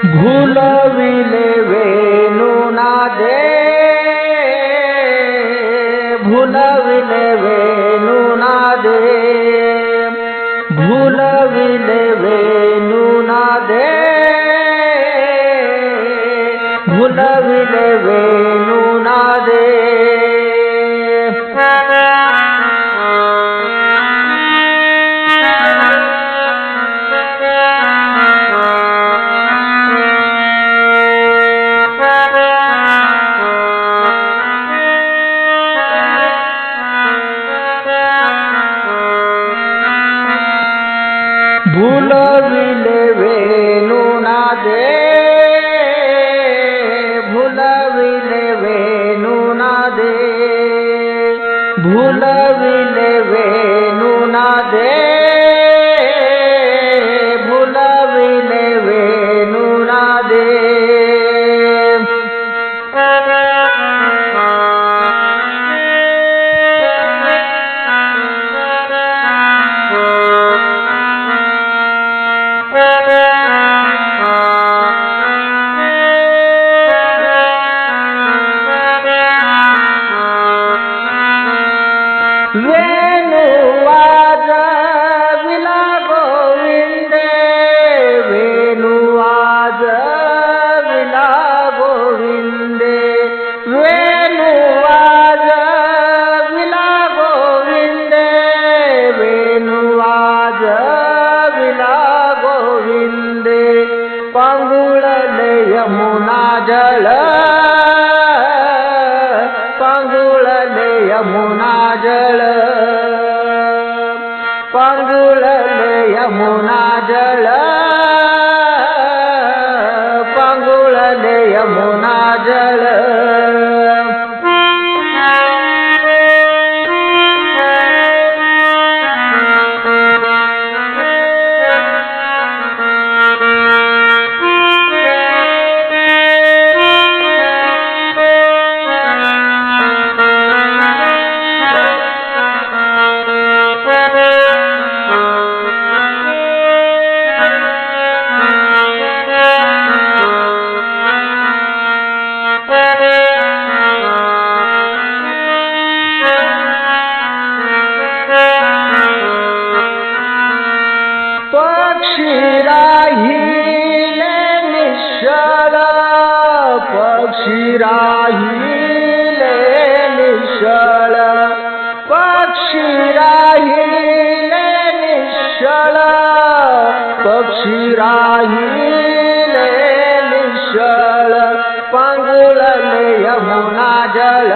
ભૂલવીને વેનું ના દે ભૂલવીને વેનું ના દે ભૂલવીને વેનું ના દે ભૂલવીને વે ભૂલ વિલે વેલું ના દે. जल पंगल यमुना जल पंगुड़े यमुना जल राहिले निश्चल पक्षी राहिले निश्चल पक्षी राहिले निश्चल पक्षी राहिले निश्चल पांगुळले यमुना जळ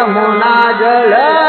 યમુના જળ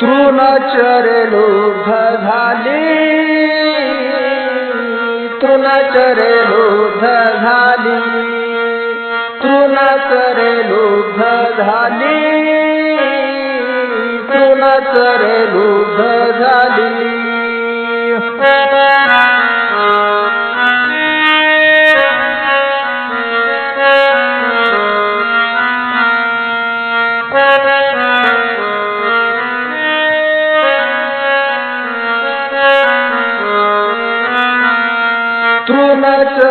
तृणचरेलो झाली तृणचरेलो झाली तृणचरेलो झाली तृणचरेलो झाली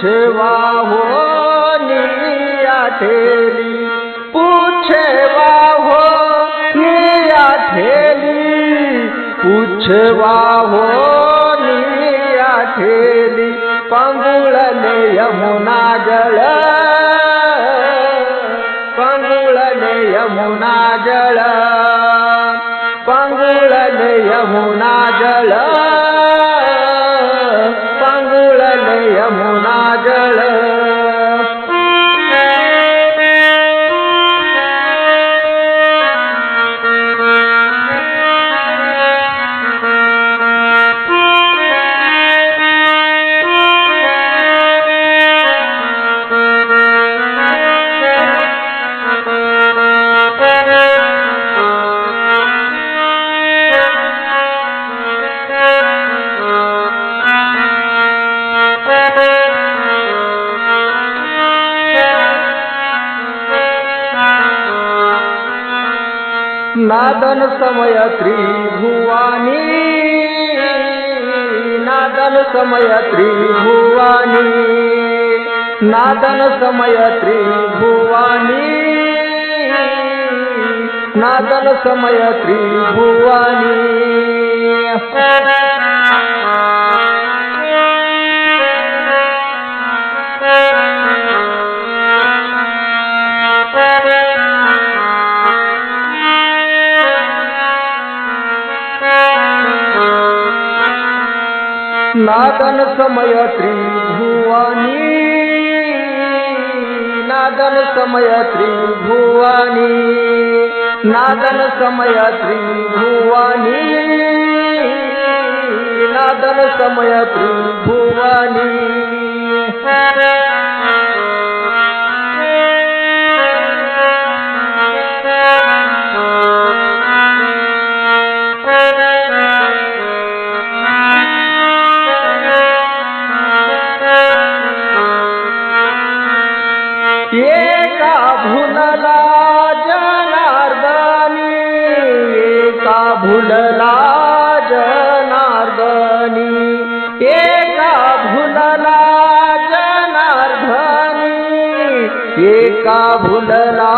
पूछवा हो निया ठेली। पूछवा हो निया ठेली। पूछवा हो निया ठेली। पंगुळले यमुना जळ। पंगुळले यमुना जळ। पंगुळले यमुना जळ। नादन समय त्रिभुवानी नादन समय त्रिभुवानी नादन समय त्रिभुवानी नादन समय त्रिभुवानी નાદન સમય ત્રિભુવાની નાદન સમય ત્રિભુવાની નાદન સમય ત્રિભુવાની નાદન સમય एका का भुलला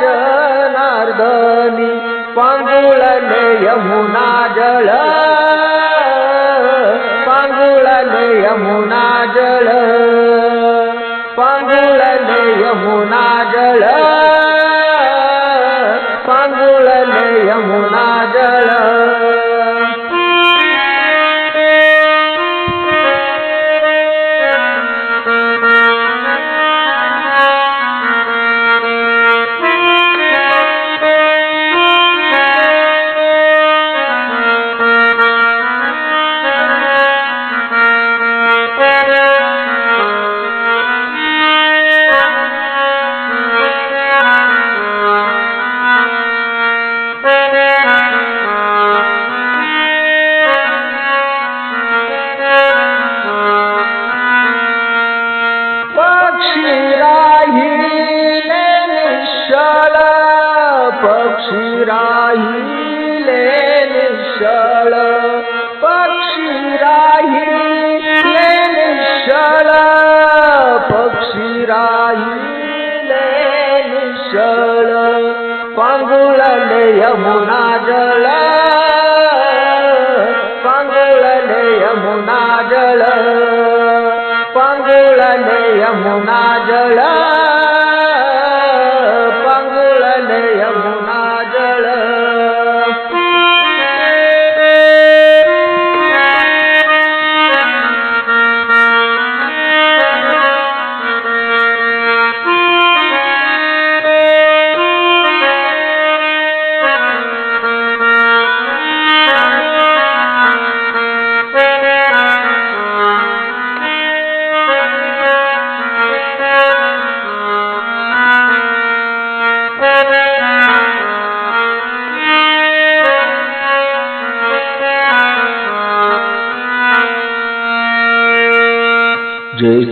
जनार्दनी पांगुळले यमुना जळ. पांगुळले यमुना जळ. पांगुळले यमुना जळ. पांगुळले यमुना जळ. पक्षल पक्ष पक्षराई पंगु लमुना जल पंग यमुना जल पंगु यमुना जल।